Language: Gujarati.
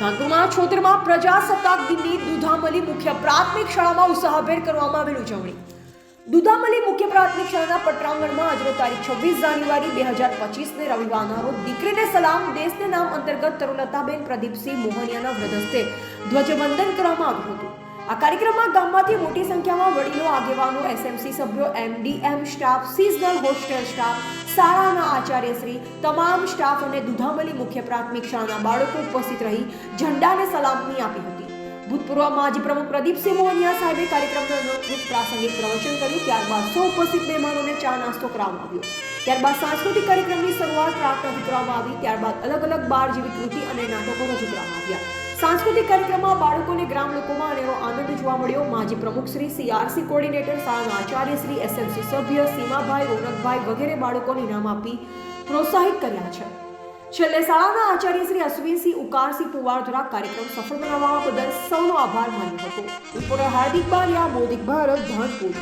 રાધનપુરમાં છોતેરમાં પ્રજાસત્તાક દિનની દુધામલી મુખ્ય પ્રાથમિક શાળામાં ઉત્સાહભેર કરવામાં આવેલ ઉજવણી. દુધામલી મુખ્ય પ્રાથમિક શાળાના પટ્રાંગણમાં આજનો તારીખ છવ્વીસ જાન્યુઆરી બે હજાર પચીસને રવિવારના રોજ દીકરીને સલામ, દેશને નામ અંતર્ગત તરુલતાબેન પ્રદીપસિંહ મોહનિયાના વ્રદસ્તે ધ્વજવંદન કરવામાં આવ્યું હતું. આ કાર્યક્રમમાં ગામમાંથી મોટી સંખ્યામાં વડીલો, આગેવાનો, એસએમસી સભ્યો, MDM staff, seasonal hostel staff શાળાના આચાર્યશ્રી તમામ સ્ટાફ અને દુધામલી મુખ્ય પ્રાથમિક શાળાના બાળકો ઉપસ્થિત રહી ઝંડાને સલામી આપી હતી. ભૂતપૂર્વ માજી પ્રમુખ પ્રદીપસિંહ મોહનિયા સાહેબે કાર્યક્રમનું પ્રાસંગિક પ્રવચન કર્યું. ત્યારબાદ સૌ ઉપસ્થિત મહેમાનોને ચા નાસ્તો કરવામાં આવ્યો. ત્યારબાદ સાંસ્કૃતિક કાર્યક્રમની શરૂઆત પ્રાર્થનાથી કરવામાં આવી. ત્યારબાદ અલગ અલગ બાર જેવી કૃતિ અને નાટકો રજૂ કરવામાં આવ્યા. સાંસ્કૃતિક કાર્યક્રમમાં બાળકોને ગ્રામ લોકોમાં અનેરો આનંદ જોવા મળ્યો. માજી પ્રમુખ શ્રી સીઆરસી કોર્ડિનેટર શાળાના આચાર્ય શ્રી એસએમસી સભ્ય સીમાભાઈ રોનકભાઈ વગેરે બાળકોને ઇનામ આપી પ્રોત્સાહિત કર્યા છે. છેલ્લે શાળાના આચાર્ય શ્રી અશ્વિનસિંહ ઉકારસિંહ પુવાર દ્વારા કાર્યક્રમ સફળ બનાવવા બદલ સૌનો આભાર માન્યો હતો. રિપોર્ટર હાર્દિક બારિયા મોદિક ભારત, ધાનપુર.